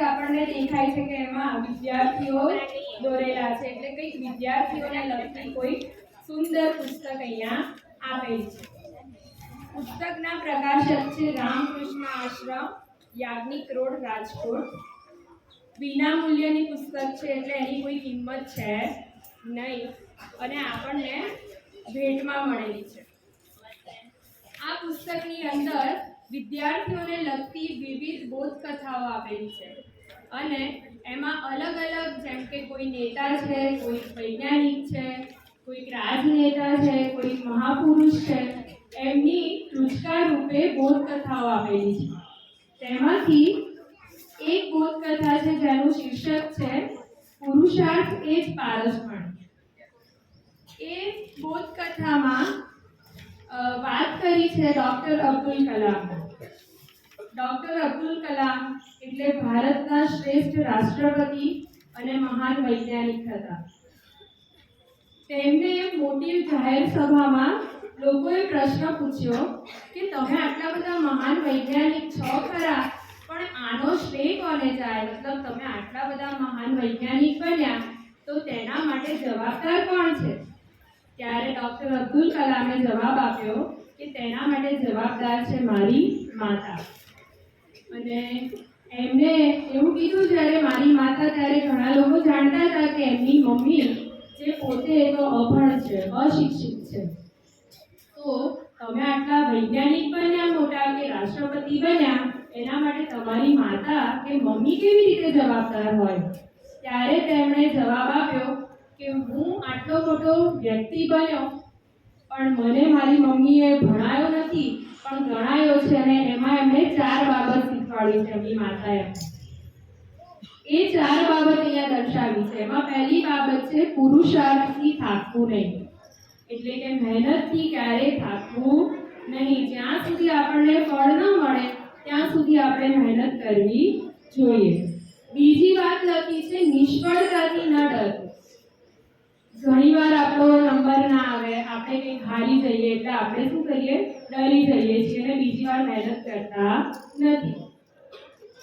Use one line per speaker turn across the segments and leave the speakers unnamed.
આપણને દેખાય છે કે એમાં વિદ્યાર્થીઓ દોરેલા છે. એટલે કંઈક વિદ્યાર્થીઓને લગતી કોઈ સુંદર પુસ્તક અહીંયા આપે છે. પુસ્તકના પ્રકાશક છે રામકૃષ્ણ આશ્રમ. યાજ્ઞિક રોડ રાજકોટ. વિનામૂલ્યની પુસ્તક છે એટલે એની કોઈ કિંમત છે નહીં. અને આપણને ભેટમાં મળેલી છે. આ પુસ્તકની અંદર વિદ્યાર્થીઓને લગતી વિવિધ બોધકથાઓ આપેલી છે. અને એમાં અલગ અલગ જેમ કે કોઈ નેતા છે, કોઈ વૈજ્ઞાનિક છે કોઈ રાજનેતા છે કોઈ મહાપુરુષ છે. એમની ટૂચકા રૂપે બોધકથાઓ આપેલી છે. તેમાંથી એક બોધકથા છે જેનું શીર્ષક છે, પુરુષાર્થ એ જ પારસપણ એ બોધકથામાં વાત કરી છે ડૉક્ટર અબ્દુલ કલામ ડૉક્ટર અબ્દુલ કલામ એટલે ભારતના શ્રેષ્ઠ રાષ્ટ્રપતિ અને મહાન વૈજ્ઞાનિક હતા. તેમને મોટી જાહેર સભામાં લોકોએ પ્રશ્ન પૂછ્યો કે તમે આટલા બધા મહાન વૈજ્ઞાનિક છો ખરા, પણ આનો શ્રેય કોને જાય મતલબ તમે આટલા બધા મહાન વૈજ્ઞાનિક બન્યા, તો તેના માટે જવાબદાર કોણ છે? ત્યારે ડૉક્ટર અબ્દુલ કલામે જવાબ આપ્યો કે તેના માટે જવાબદાર છે મારી માતા. અને એમને એવું કીધું, જ્યારે મારી માતા ત્યારે ઘણા લોકો જાણતા હતા કે એમની મમ્મી જે પોતે તો અભણ છે, અશિક્ષિત છે. તો તમે આટલા વૈજ્ઞાનિક બન્યા, મોટા કે રાષ્ટ્રપતિ બન્યા, એના માટે તમારી માતા કે મમ્મી કેવી રીતે જવાબદાર હોય? ત્યારે તેમણે જવાબ આપ્યો કે હું આટલો મોટો વ્યક્તિ બન્યો, પણ મને મારી મમ્મીએ ભણાયો નથી, પણ ગણાયો છે અને એમાં એમણે ચાર બાબત શીખવાડી છે એમની માતાએ. એ ચાર બાબત અહીંયા દર્શાવી છે. એમાં પહેલી બાબત છે પુરુષાર્થથી થાકવું નહીં. એટલે કે મહેનતથી ક્યારેય થાકવું નહીં. જ્યાં સુધી આપણને ફળ ન મળે, ત્યાં સુધી આપણે મહેનત કરવી જોઈએ. બીજી વાત લખી છે, નિષ્ફળતાથી ન ડરવું. ઘણીવાર આપણો નંબર ના આવે, આપણે કંઈક હારી જઈએ એટલે આપણે શું કરીએ? ડરી જઈએ છીએ અને બીજી વાર મહેનત કરતા નથી.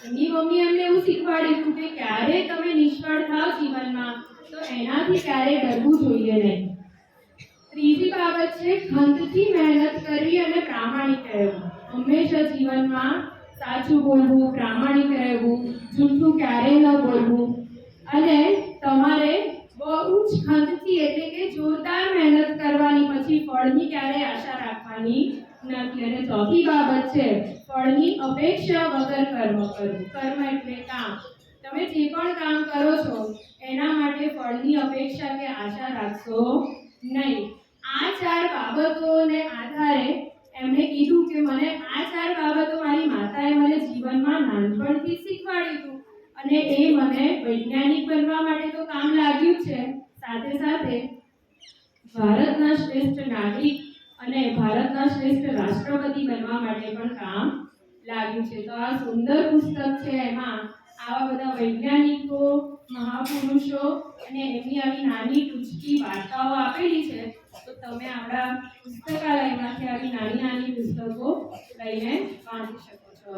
એમની મમ્મી એમને એવું શીખવાડ્યું હતું કે ક્યારે તમે નિષ્ફળ થાવ જીવનમાં, તો એનાથી ક્યારે ડરવું જોઈએ નહીં. ત્રીજી બાબત છે, ખંતથી મહેનત કરવી અને પ્રામાણિક રહેવું. હંમેશા જીવનમાં સાચું બોલવું, પ્રામાણિક રહેવું, જૂઠું ક્યારેય ન બોલવું. અને તમારે બહુ જ ખંતથી એટલે કે જોરદાર મહેનત કરવાની પછી ફળની ક્યારેય આશા રાખવાની નથી. અને ચોથી બાબત છે, ફળની અપેક્ષા વગર કર્મ કરવું. કર્મ એટલે કામ. તમે જે પણ કામ કરો છો, એના માટે ફળની અપેક્ષા કે આશા રાખશો નહીં. આ ચાર બાબતોને આધારે એમણે કીધું કે મને આ ચાર બાબતો મારી માતાએ મને જીવનમાં નાનપણથી શીખવાડ્યું હતું અને એ મને વૈજ્ઞાનિક બનવા માટે તો કામ લાગ્યું છે. સાથે સાથે ભારતના શ્રેષ્ઠ નાગરિક અને ભારતના શ્રેષ્ઠ રાષ્ટ્રપતિ બનવા માટે પણ કામ લાગ્યું છે. તો આ સુંદર પુસ્તક છે એમાં આવા બધા વૈજ્ઞાનિકો, મહાપુરુષો અને એમની આવી નાની ટૂચકી વાર્તાઓ આપેલી છે. તો તમે આપણા પુસ્તકાલયમાંથી આવી નાની નાની પુસ્તકો લઈને વાંચી શકો છો.